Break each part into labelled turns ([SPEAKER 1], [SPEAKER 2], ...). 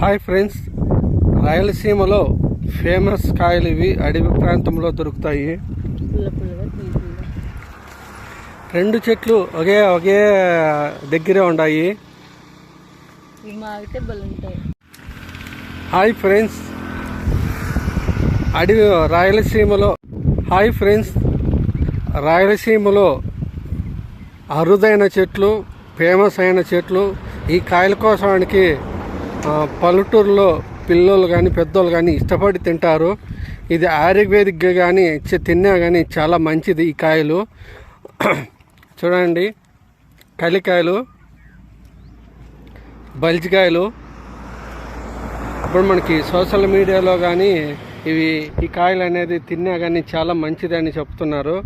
[SPEAKER 1] Hi friends. రాయలసీమలో famous కాయలు ఇవి అడవి ప్రాంతంలో దొరుకుతాయి. రెండు చెట్లు ఒకే ఒకే దగ్గరే ఉన్నాయి హాయ్ ఫ్రెండ్స్. అడవి రాయలసీమలో హాయ్ ఫ్రెండ్స్. రాయలసీమలో అరుదైన చెట్లు ఫేమస్ అయిన చెట్లు. ఈ కాయల కోసానికి పల్లెటూరులో పిల్లలు కానీ పెద్దోళ్ళు కానీ ఇష్టపడి తింటారు. ఇది ఆయుర్వేదిక్గా కానీ తిన్నా కానీ చాలా మంచిది ఈ కాయలు. చూడండి. కలికాయలు బల్జికాయలు. ఇప్పుడు మనకి సోషల్ మీడియాలో కానీ ఇవి ఈ కాయలు అనేది తిన్నా కానీ చాలా మంచిదని చెప్తున్నారు.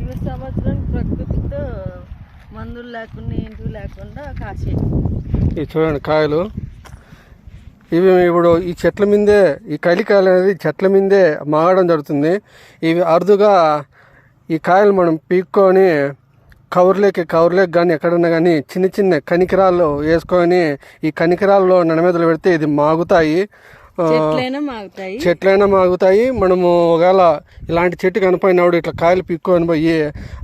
[SPEAKER 2] ఇవి సంవత్సరం ప్రకృతితో మందులు లేకుండా ఏంటివి లేకుండా కాసేది
[SPEAKER 1] ఇవి చూడండి కాయలు. ఇవి ఇప్పుడు ఈ చెట్ల మీదే ఈ కలికాయలు అనేది చెట్ల మీదే మాగడం జరుగుతుంది. ఇవి అరుదుగా ఈ కాయలు మనం పీక్కొని కవర్లేకి కవర్లేకి కానీ ఎక్కడన్నా కానీ చిన్న చిన్న కనికరాలు వేసుకొని ఈ కనికరాల్లో నడమీదలు పెడితే ఇది మాగుతాయి.
[SPEAKER 2] చెట్లైనా మాగుతాయి.
[SPEAKER 1] మనము ఒకవేళ ఇలాంటి చెట్టు కనిపోయినప్పుడు ఇట్లా కాయలు పిక్కొని పోయి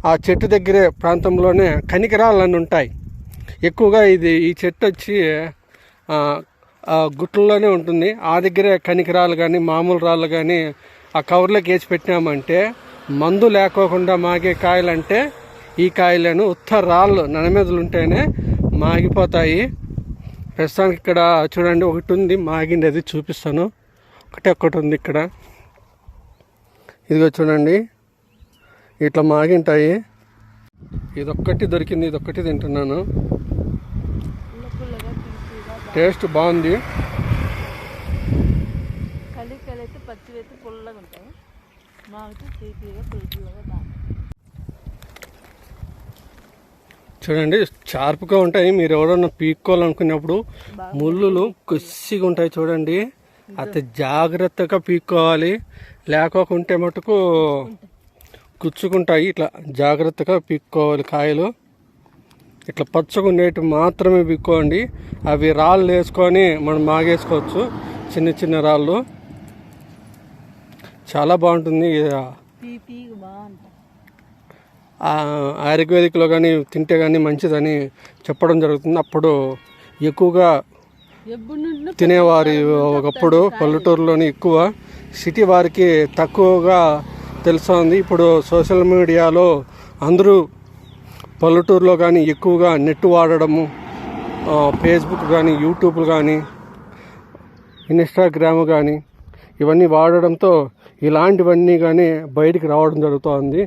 [SPEAKER 1] ఆ చెట్టు దగ్గరే ప్రాంతంలోనే కనికరాలన్నీ ఉంటాయి. ఎక్కువగా ఇది ఈ చెట్టు వచ్చి గుట్లలోనే ఉంటుంది. ఆ దగ్గరే కనికరాలు కానీ మామూలు రాళ్ళు కానీ ఆ కవర్లోకి వేసి పెట్టినామంటే మందు లేకోకుండా మాగే కాయలంటే ఈ కాయలను ఉత్త రాళ్ళు ననమీదలు ఉంటేనే మాగిపోతాయి. ప్రస్తుతానికి ఇక్కడ చూడండి ఒకటి ఉంది మాగింది అది చూపిస్తాను. ఒకటే ఒకటి ఉంది ఇక్కడ. ఇదిగో చూడండి ఇట్లా మాగింటాయి. ఇదొక్కటి దొరికింది ఇదొక్కటి తింటున్నాను. టేస్ట్ బాగుంది.
[SPEAKER 2] కలికలు అయితే పచ్చివి అయితే పుల్లగా ఉంటాయి. మాగితే తీపిగా పుల్ల పుల్లగా బాగా
[SPEAKER 1] చూడండి షార్ప్గా ఉంటాయి. మీరు ఎవరన్నా పీక్కోవాలనుకున్నప్పుడు ముళ్ళులు కొద్దిగా ఉంటాయి చూడండి. అది జాగ్రత్తగా పీక్కోవాలి. లేకోకుంటే మటుకు గుచ్చుకుంటాయి ఇట్లా జాగ్రత్తగా పీక్కోవాలి కాయలు. ఇట్లా పచ్చగా ఉండేటి మాత్రమే పీక్కోండి అవి రాళ్ళు వేసుకొని మనం మాగేసుకోవచ్చు చిన్న చిన్న రాళ్ళు. చాలా బాగుంటుంది. ఆయుర్వేదిక్లో కానీ తింటే కానీ మంచిదని చెప్పడం జరుగుతుంది. అప్పుడు ఎక్కువగా తినేవారు ఒకప్పుడు పల్లెటూరులోని ఎక్కువ. సిటీ వారికి తక్కువగా తెలుస్తుంది. ఇప్పుడు సోషల్ మీడియాలో అందరూ పల్లెటూరులో కానీ ఎక్కువగా నెట్ వాడడము ఫేస్బుక్ కానీ యూట్యూబ్ కానీ ఇన్స్టాగ్రామ్ కానీ ఇవన్నీ వాడడంతో ఇలాంటివన్నీ కానీ బయటికి రావడం జరుగుతోంది.